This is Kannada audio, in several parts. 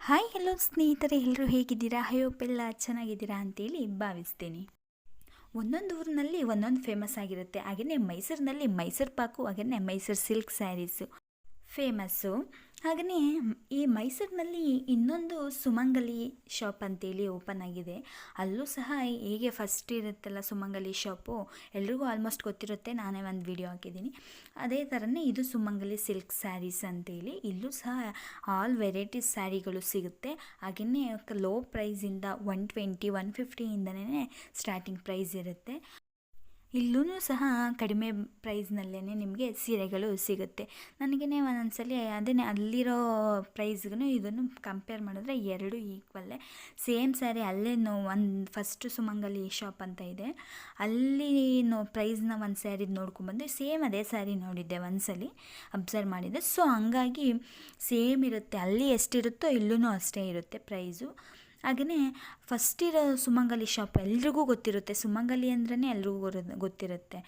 ಹಾಯ್, ಹಲೋ ಸ್ನೇಹಿತರೆ ಎಲ್ಲರೂ ಹೇಗಿದ್ದೀರಾ? ಹಯೋಪೆಲ್ಲ ಚೆನ್ನಾಗಿದ್ದೀರಾ ಅಂತೇಳಿ ಭಾವಿಸ್ತೀನಿ. ಒಂದೊಂದು ಊರಿನಲ್ಲಿ ಒಂದೊಂದು ಫೇಮಸ್ ಆಗಿರುತ್ತೆ. ಹಾಗೆಯೇ ಮೈಸೂರಿನಲ್ಲಿ ಮೈಸೂರು ಪಾಕು ಹಾಗೆಯೇ ಮೈಸೂರು ಸಿಲ್ಕ್ ಸ್ಯಾರೀಸು ಫೇಮಸ್ಸು. ಹಾಗೆಯೇ ಈ ಮೈಸೂರಿನಲ್ಲಿ ಇನ್ನೊಂದು ಸುಮಂಗಲಿ ಶಾಪ್ ಅಂತೇಳಿ ಓಪನ್ ಆಗಿದೆ. ಅಲ್ಲೂ ಸಹ ಹೇಗೆ ಫಸ್ಟ್ ಇರುತ್ತಲ್ಲ ಸುಮಂಗಲಿ ಶಾಪು, ಎಲ್ರಿಗೂ ಆಲ್ಮೋಸ್ಟ್ ಗೊತ್ತಿರುತ್ತೆ. ನಾನೇ ಒಂದು ವಿಡಿಯೋ ಹಾಕಿದ್ದೀನಿ. ಅದೇ ಥರನೇ ಇದು ಸುಮಂಗಲಿ ಸಿಲ್ಕ್ ಸ್ಯಾರೀಸ್ ಅಂತೇಳಿ. ಇಲ್ಲೂ ಸಹ ಆಲ್ ವೆರೈಟೀಸ್ ಸ್ಯಾರಿಗಳು ಸಿಗುತ್ತೆ. ಹಾಗೆಯೇ ಲೋ ಪ್ರೈಸಿಂದ ಒನ್ ಟ್ವೆಂಟಿ ಒನ್ ಫಿಫ್ಟಿಯಿಂದನೇ ಸ್ಟಾರ್ಟಿಂಗ್ ಪ್ರೈಸ್ ಇರುತ್ತೆ. ಇಲ್ಲೂ ಸಹ ಕಡಿಮೆ ಪ್ರೈಸ್ನಲ್ಲೇ ನಿಮಗೆ ಸೀರೆಗಳು ಸಿಗುತ್ತೆ. ನನಗೇ ಒಂದೊಂದ್ಸಲಿ ಅದನ್ನೇ ಅಲ್ಲಿರೋ ಪ್ರೈಸ್ಗೂ ಇದನ್ನು ಕಂಪೇರ್ ಮಾಡಿದ್ರೆ ಎರಡು ಈಕ್ವಲ್ಲೇ. ಸೇಮ್ ಸ್ಯಾರಿ ಅಲ್ಲೇ ಒಂದು ಫಸ್ಟು ಸುಮಂಗಲಿ ಶಾಪ್ ಅಂತ ಇದೆ. ಅಲ್ಲಿ ನೋ ಪ್ರೈಸ್ನ ಒಂದು ಸ್ಯಾರಿ ನೋಡ್ಕೊಂಡ್ಬಂದು ಸೇಮ್ ಅದೇ ಸ್ಯಾರಿ ನೋಡಿದ್ದೆ ಒಂದ್ಸಲಿ, ಅಬ್ಸರ್ವ್ ಮಾಡಿದ್ದೆ. ಸೊ ಹಂಗಾಗಿ ಸೇಮ್ ಇರುತ್ತೆ. ಅಲ್ಲಿ ಎಷ್ಟಿರುತ್ತೋ ಇಲ್ಲೂ ಅಷ್ಟೇ ಇರುತ್ತೆ ಪ್ರೈಸು. ಹಾಗೆಯೇ ಫಸ್ಟ್ ಇರೋ ಸುಮಂಗಲಿ ಶಾಪ್ ಎಲ್ರಿಗೂ ಗೊತ್ತಿರುತ್ತೆ. ಸುಮಂಗಲಿ ಅಂದ್ರೇ ಎಲ್ರಿಗೂ ಗೊತ್ತಿರುತ್ತೆ.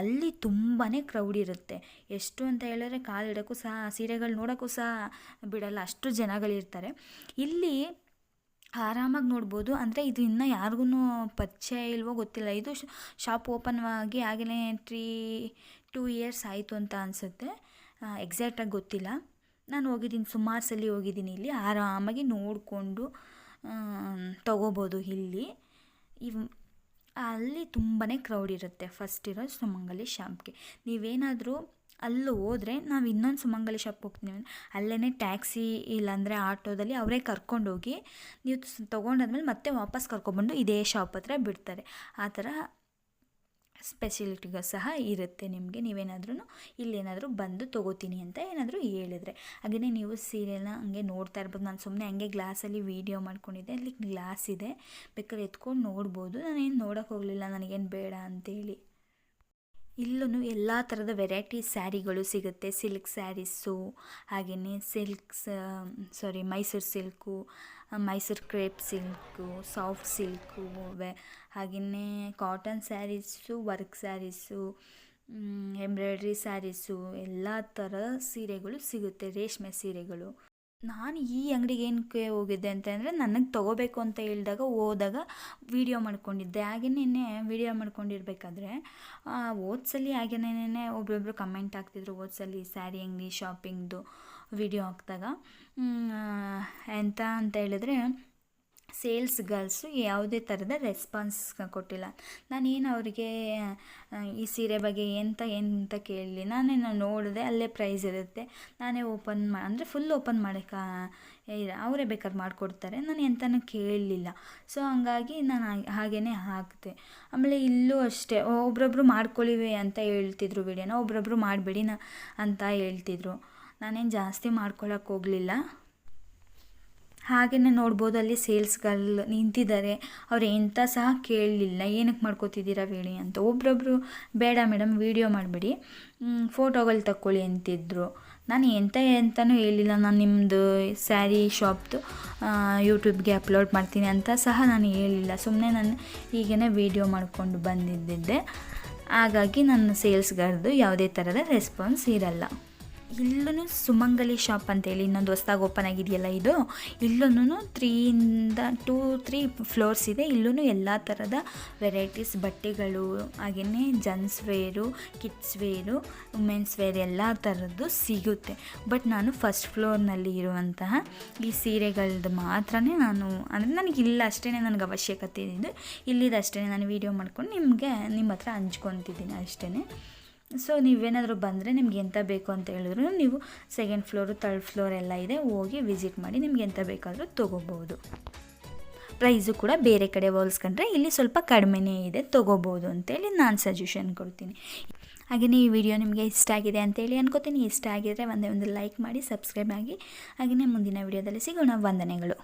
ಅಲ್ಲಿ ತುಂಬಾ ಕ್ರೌಡ್ ಇರುತ್ತೆ. ಎಷ್ಟು ಅಂತ ಹೇಳಿದ್ರೆ ಕಾಲಿಡೋಕ್ಕೂ ಸಹ, ಸೀರೆಗಳು ನೋಡೋಕ್ಕೂ ಸಹ ಬಿಡಲ್ಲ. ಅಷ್ಟು ಜನಗಳಿರ್ತಾರೆ ಇಲ್ಲಿ ಆರಾಮಾಗಿ ನೋಡ್ಬೋದು. ಅಂದರೆ ಇದು ಇನ್ನೂ ಯಾರಿಗೂ ಪರಿಚಯ ಇಲ್ವೋ ಗೊತ್ತಿಲ್ಲ. ಇದು ಶಾಪ್ ಓಪನ್ ಆಗಿ ಆಗಲೇ ತ್ರೀ ಟೂ ಇಯರ್ಸ್ ಆಯಿತು ಅಂತ ಅನಿಸುತ್ತೆ. ಎಕ್ಸಾಕ್ಟಾಗಿ ಗೊತ್ತಿಲ್ಲ. ನಾನು ಹೋಗಿದ್ದೀನಿ. ಸುಮಾರು ಸಲ ಹೋಗಿದ್ದೀನಿ ಇಲ್ಲಿ. ಆರಾಮಾಗಿ ನೋಡಿಕೊಂಡು ತಗೋಬೋದು ಇಲ್ಲಿ. ಇವ್, ಅಲ್ಲಿ ತುಂಬಾ ಕ್ರೌಡ್ ಇರುತ್ತೆ. ಫಸ್ಟ್ ಇರೋ ಸುಮಂಗಲಿ ಶಾಪ್ಗೆ. ನೀವೇನಾದರೂ ಅಲ್ಲಿ ಹೋದರೆ ನಾವು ಇನ್ನೊಂದು ಸುಮಂಗಲಿ ಶಾಪ್ಗೆ ಹೋಗ್ತೀವಿ. ಅಲ್ಲೇ ಟ್ಯಾಕ್ಸಿ ಇಲ್ಲಾಂದರೆ ಆಟೋದಲ್ಲಿ ಅವರೇ ಕರ್ಕೊಂಡೋಗಿ ನೀವು ತೊಗೊಂಡಾದ್ಮೇಲೆ ಮತ್ತೆ ವಾಪಸ್ ಕರ್ಕೊಬಂದು ಇದೇ ಶಾಪ್ ಹತ್ರ ಬಿಡ್ತಾರೆ. ಆ ಥರ ಸ್ಪೆಷಲಿಟಿಗಳು ಸಹ ಇರುತ್ತೆ ನಿಮಗೆ. ನೀವೇನಾದ್ರೂ ಇಲ್ಲೇನಾದರೂ ಬಂದು ತೊಗೋತೀನಿ ಅಂತ ಏನಾದರೂ ಹೇಳಿದ್ರೆ. ಹಾಗೆಯೇ ನೀವು ಸೀರೆನ ಹಂಗೆ ನೋಡ್ತಾ ಇರ್ಬೋದು. ನಾನು ಸುಮ್ಮನೆ ಹಂಗೆ ಗ್ಲಾಸಲ್ಲಿ ವೀಡಿಯೋ ಮಾಡ್ಕೊಂಡಿದ್ದೆ. ಅಲ್ಲಿ ಗ್ಲಾಸ್ ಇದೆ. ಬೇಕಾದ್ರೆ ಎತ್ಕೊಂಡು ನೋಡ್ಬೋದು. ನಾನೇನು ನೋಡೋಕ್ಕೆ ಹೋಗಲಿಲ್ಲ. ನನಗೇನು ಬೇಡ ಅಂತೇಳಿ. ಇಲ್ಲೂ ಎಲ್ಲ ಥರದ ವೆರೈಟಿ ಸ್ಯಾರಿಗಳು ಸಿಗುತ್ತೆ. ಸಿಲ್ಕ್ ಸ್ಯಾರೀಸು ಹಾಗೆಯೇ silks sari Mysuru silk Mysuru crepe silk soft silk ವೆ ಹಾಗೆಯೇ cotton saris work saris embroidery saris ಎಲ್ಲ ಥರ ಸೀರೆಗಳು ಸಿಗುತ್ತೆ, ರೇಷ್ಮೆ ಸೀರೆಗಳು. ನಾನು ಈ ಅಂಗಡಿಗೆ ಏನಕ್ಕೆ ಹೋಗಿದ್ದೆ ಅಂತಂದರೆ ನನಗೆ ತೊಗೋಬೇಕು ಅಂತ ಹೇಳಿದಾಗ ಹೋದಾಗ ವೀಡಿಯೋ ಮಾಡ್ಕೊಂಡಿದ್ದೆ. ಹಾಗೆಯೇ ವೀಡಿಯೋ ಮಾಡ್ಕೊಂಡಿರ್ಬೇಕಾದ್ರೆ ಓದ್ಸಲಿ ಹಾಗೆನೇ ಒಬ್ಬೊಬ್ಬರು ಕಮೆಂಟ್ ಹಾಕ್ತಿದ್ರು ಓದ್ಸಲಿ ಸ್ಯಾರಿ ಅಂಗಡಿ ಶಾಪಿಂಗ್ದು ವೀಡಿಯೋ ಹಾಕಿದಾಗ. ಎಂತ ಅಂತ ಹೇಳಿದ್ರೆ ಸೇಲ್ಸ್ ಗರ್ಲ್ಸು ಯಾವುದೇ ಥರದ ರೆಸ್ಪಾನ್ಸ್ ಕೊಟ್ಟಿಲ್ಲ. ನಾನೇನು ಅವರಿಗೆ ಈ ಸೀರೆ ಬಗ್ಗೆ ಎಂತ ಎಂತ ಕೇಳಲಿ. ನಾನೇನು ನೋಡಿದೆ, ಅಲ್ಲೇ ಪ್ರೈಸ್ ಇರುತ್ತೆ. ನಾನೇ ಓಪನ್ ಮಾ, ಅಂದರೆ ಫುಲ್ ಓಪನ್ ಮಾಡೋಕ್ಕೆ ಅವರೇ ಬೇಕಾದ್ರೆ ಮಾಡಿಕೊಡ್ತಾರೆ. ನಾನು ಎಂತನೂ ಕೇಳಲಿಲ್ಲ. ಸೊ ಹಂಗಾಗಿ ನಾನು ಹಾಗೇ ಹಾಕಿದೆ. ಆಮೇಲೆ ಇಲ್ಲೂ ಅಷ್ಟೇ ಒಬ್ರೊಬ್ರು ಮಾಡ್ಕೊಳ್ಳಿವೆ ಅಂತ ಹೇಳ್ತಿದ್ರು ವಿಡಿಯೋನ, ಒಬ್ರೊಬ್ರು ಮಾಡಬೇಡಿ ನ, ಅಂತ ಹೇಳ್ತಿದ್ರು. ನಾನೇನು ಜಾಸ್ತಿ ಮಾಡ್ಕೊಳಕ್ಕೆ ಹೋಗಲಿಲ್ಲ. ಹಾಗೆಯೇ ನೋಡ್ಬೋದು ಅಲ್ಲಿ ಸೇಲ್ಸ್ ಗರ್ಲ್ ನಿಂತಿದ್ದಾರೆ. ಅವ್ರು ಎಂಥ ಸಹ ಕೇಳಲಿಲ್ಲ. ಏನಕ್ಕೆ ಮಾಡ್ಕೋತಿದ್ದೀರಾ ಹೇಳಿ ಅಂತ. ಒಬ್ರೊಬ್ಬರು ಬೇಡ ಮೇಡಮ್ ವೀಡಿಯೋ ಮಾಡಿಬಿಡಿ. ಫೋಟೋಗಳು ತಕ್ಕೊಳ್ಳಿ ಅಂತಿದ್ರು. ನಾನು ಎಂತ ಎಂತನೂ ಹೇಳಿಲ್ಲ. ನಾನು ನಿಮ್ಮದು ಸ್ಯಾರಿ ಶಾಪ್ದು ಯೂಟ್ಯೂಬ್ಗೆ ಅಪ್ಲೋಡ್ ಮಾಡ್ತೀನಿ ಅಂತ ಸಹ ನಾನು ಹೇಳಿಲ್ಲ. ಸುಮ್ಮನೆ ನಾನು ಹೀಗೇ ವೀಡಿಯೋ ಮಾಡಿಕೊಂಡು ಬಂದಿದ್ದಿದ್ದೆ. ಹಾಗಾಗಿ ನನ್ನ ಸೇಲ್ಸ್ಗಾರ್ದು ಯಾವುದೇ ಥರದ ರೆಸ್ಪಾನ್ಸ್ ಇರಲ್ಲ. ಇಲ್ಲೂ ಸುಮಂಗಲಿ ಶಾಪ್ ಅಂತೇಳಿ ಇನ್ನೊಂದು ಹೊಸ್ದಾಗಿ ಓಪನ್ ಆಗಿದೆಯಲ್ಲ ಇದು. ಇಲ್ಲೂ ತ್ರೀಯಿಂದ ಟೂ, ತ್ರೀ ಫ್ಲೋರ್ಸ್ ಇದೆ. ಇಲ್ಲೂ ಎಲ್ಲ ಥರದ ವೆರೈಟೀಸ್ ಬಟ್ಟೆಗಳು ಹಾಗೆಯೇ gents wear, kids wear, women's wear ಎಲ್ಲ ಥರದ್ದು ಸಿಗುತ್ತೆ. ಬಟ್ ನಾನು ಫಸ್ಟ್ ಫ್ಲೋರ್ನಲ್ಲಿ ಇರುವಂತಹ ಈ ಸೀರೆಗಳದ್ದು ಮಾತ್ರ ನಾನು, ಅಂದರೆ ನನಗೆ ಇಲ್ಲ ಅಷ್ಟೇ ನನಗೆ ಅವಶ್ಯಕತೆ ಇದೆ. ಅಷ್ಟೇ ನಾನು ವೀಡಿಯೋ ಮಾಡ್ಕೊಂಡು ನಿಮಗೆ ನಿಮ್ಮ ಹತ್ರ ಹಂಚ್ಕೊತಿದ್ದೀನಿ ಅಷ್ಟೇ ಸೊ ನೀವೇನಾದರೂ ಬಂದರೆ ನಿಮ್ಗೆ ಎಂಥ ಬೇಕು ಅಂತ ಹೇಳಿದ್ರು ನೀವು ಸೆಕೆಂಡ್ ಫ್ಲೋರು ತರ್ಡ್ ಫ್ಲೋರ್ ಎಲ್ಲ ಇದೆ, ಹೋಗಿ ವಿಸಿಟ್ ಮಾಡಿ ನಿಮ್ಗೆ ಎಂಥ ಬೇಕಾದರೂ ತೊಗೋಬೋದು. ಪ್ರೈಸು ಕೂಡ ಬೇರೆ ಕಡೆ ಹೋಲಿಸ್ಕೊಂಡ್ರೆ ಇಲ್ಲಿ ಸ್ವಲ್ಪ ಕಡಿಮೆನೇ ಇದೆ, ತೊಗೋಬೋದು ಅಂತೇಳಿ ನಾನು ಸಜೆಷನ್ ಕೊಡ್ತೀನಿ. ಹಾಗೆಯೇ ಈ ವಿಡಿಯೋ ನಿಮಗೆ ಇಷ್ಟ ಆಗಿದೆ ಅಂತೇಳಿ ಅನ್ಕೋತೀನಿ. ಇಷ್ಟ ಆಗಿದರೆ ಒಂದೇ ಒಂದು ಲೈಕ್ ಮಾಡಿ ಸಬ್ಸ್ಕ್ರೈಬ್ ಆಗಿ. ಹಾಗೆಯೇ ಮುಂದಿನ ವಿಡಿಯೋದಲ್ಲಿ ಸಿಗೋಣ. ವಂದನೆಗಳು.